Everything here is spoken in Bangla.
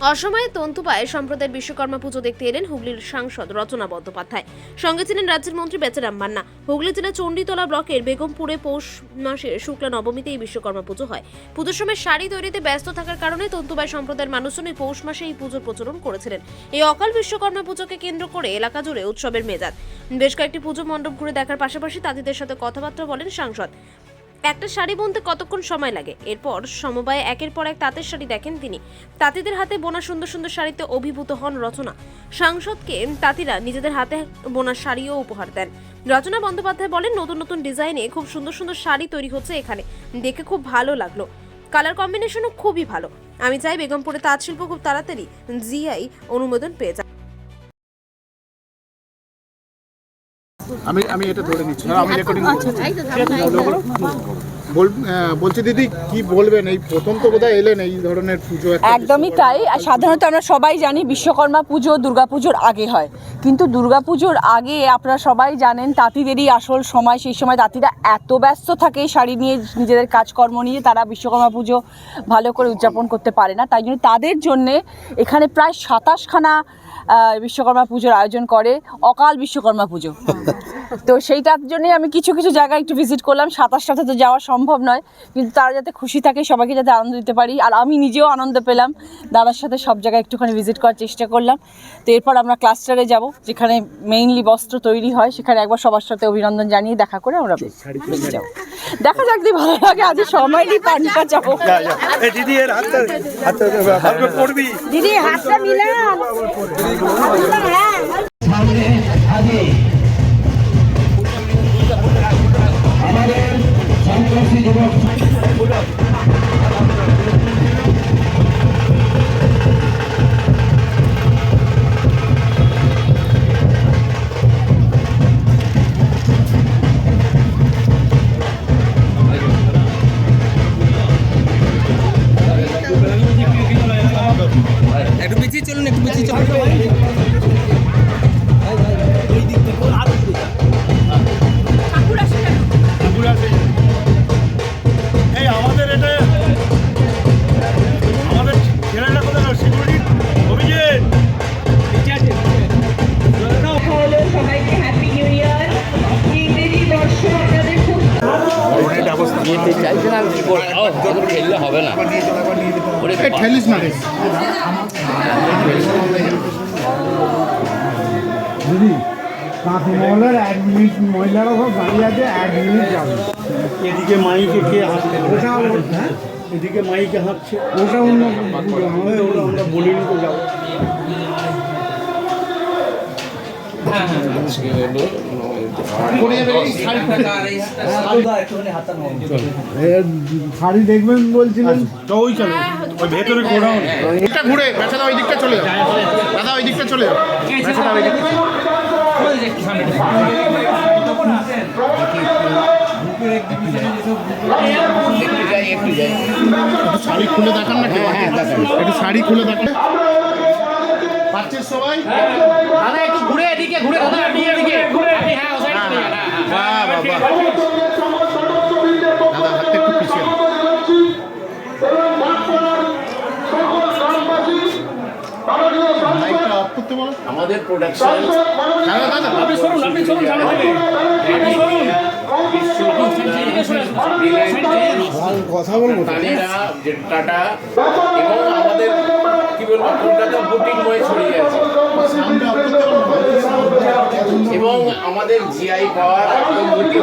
অসময়ে তন্তুপায় সম্প্রদায়ের বিশ্বকর্মা পুজো দেখতে এলেন হুগলির সাংসদ রচনা বন্দ্যোপাধ্যায়। সঙ্গে ছিলেন রাজ্যের মন্ত্রী বেচারাম মান্না। হুগলি জেলার চণ্ডীতলা ব্লকের বেগমপুরে পৌষ মাসের শুক্লা নবমীতে এই বিশ্বকর্মা পুজো হয়। পুজোর সময় শাড়ি তৈরিতে ব্যস্ত থাকার কারণে তন্তুবাই সম্প্রদায়ের মানুষজন এই পৌষ মাসে এই পুজোর প্রচলন করেছিলেন। এই অকাল বিশ্বকর্মা পুজোকে কেন্দ্র করে এলাকা জুড়ে উৎসবের মেজাজ। বেশ কয়েকটি পুজো মণ্ডপ ঘুরে দেখার পাশাপাশি তাঁতিদের সাথে কথাবার্তা বলেন সাংসদ। একটা শাড়ি বুনতে কতক্ষণ সময় লাগে? এরপর সমবায়ে একের পর এক তাঁতের শাড়ি দেখেন তিনি। তাঁতিদের হাতে বোনা সুন্দর সুন্দর শাড়িতে অভিভূত হন রচনা। সাংসদকে তাঁতিরা নিজেদের হাতে বোনা শাড়িও উপহার দেন। রচনা বন্দ্যোপাধ্যায় বলেন, নতুন নতুন ডিজাইনে খুব সুন্দর সুন্দর শাড়ি তৈরি হচ্ছে এখানে। দেখে খুব ভালো লাগল। কালার কম্বিনেশনও খুবই ভালো। আমি চাই বেগমপুরে তাঁত শিল্প খুব তাড়াতাড়ি জিআই অনুমোদন পেয়ে যায় আমি আমি এটা ধরে নিচ্ছি। আমি রেকর্ডিং বলছি দিদি কি বলবেন? এই প্রথম তো বোধহয় এলেন এই ধরনের পুজো একদমই তাই। আর সাধারণত আমরা সবাই জানি বিশ্বকর্মা পুজো দুর্গাপুজোর আগে হয়। কিন্তু দুর্গাপুজোর আগে আপনারা সবাই জানেন তাঁতিদেরই আসল সময়। সেই সময় তাঁতিরা এত ব্যস্ত থাকে শাড়ি নিয়ে নিজেদের কাজকর্ম নিয়ে তারা বিশ্বকর্মা পুজো ভালো করে উদযাপন করতে পারে না। তাই জন্য তাদের জন্যে এখানে প্রায় সাতাশখানা বিশ্বকর্মা পুজোর আয়োজন করে। অকাল বিশ্বকর্মা পুজো। তো সেইটার জন্যই আমি কিছু কিছু জায়গায় একটু ভিজিট করলাম। সাতাশটাতে তো যাওয়া সম্ভব নয় কিন্তু তারা যাতে খুশি থাকে সবাইকে যাতে আনন্দ দিতে পারি। আর আমি নিজেও আনন্দ পেলাম। দাদার সাথে সব জায়গায় একটুখানি ভিজিট করার চেষ্টা করলাম। তো এরপর আমরা ক্লাস্টারে যাব যেখানে মেইনলি বস্ত্র তৈরি হয়। সেখানে একবার সবার সাথে অভিনন্দন জানিয়ে দেখা করে আমরা যাব। দেখা যাক যদি ভালো লাগে আজ সময় নিয়ে পানিটা যাব। দিদি এর হাতটা হাতটা হাতটা পড়বি? দিদি হাতটা মিলাম সামনে আগে একটু পিছিয়ে চলুন একটু পিছিয়ে চলুন। খেললে হবে না। এই না দিদি কাঁথি মহলের এক মিনিট মহিলারা সব দাঁড়িয়ে আছে এক মিনিট যাবে। এদিকে মাইকে কে হাঁটছে? ওটা হ্যাঁ? এদিকে মাইকে হাঁটছে। ওটা অন্য আমরা বলিনি তো যাব। এ, শাড়ি দেখবেন বলছিলেন? তো ওই চলো। ওই ভেতরে গোডাউন। এটা ঘুরে বেচাদা ওই দিকটা চলে যাও। দাদা ওই দিকটা চলে যাও। বেচাদা ওই দিকটা একটু শাড়ি খুলে দেখান না কেউ? একটু শাড়ি খুলে দেখান। পাচ্ছিস সবাই? দাদা একটু ঘুরে এদিকে ঘুরে দাদা এদিকে আপনি হ্যাঁ ও দাদা একটু পিছিয়ে আমাদের প্রোডাকশন আপনি শুনুন আপনি শুনুন আপনি শুনুন কথা বলব টাটা, এবং আমাদের, কি বলব, কলকাতা বুটিং হয়ে ছড়িয়ে আছে আমাদের জিআই পাওয়ার একদম দুটি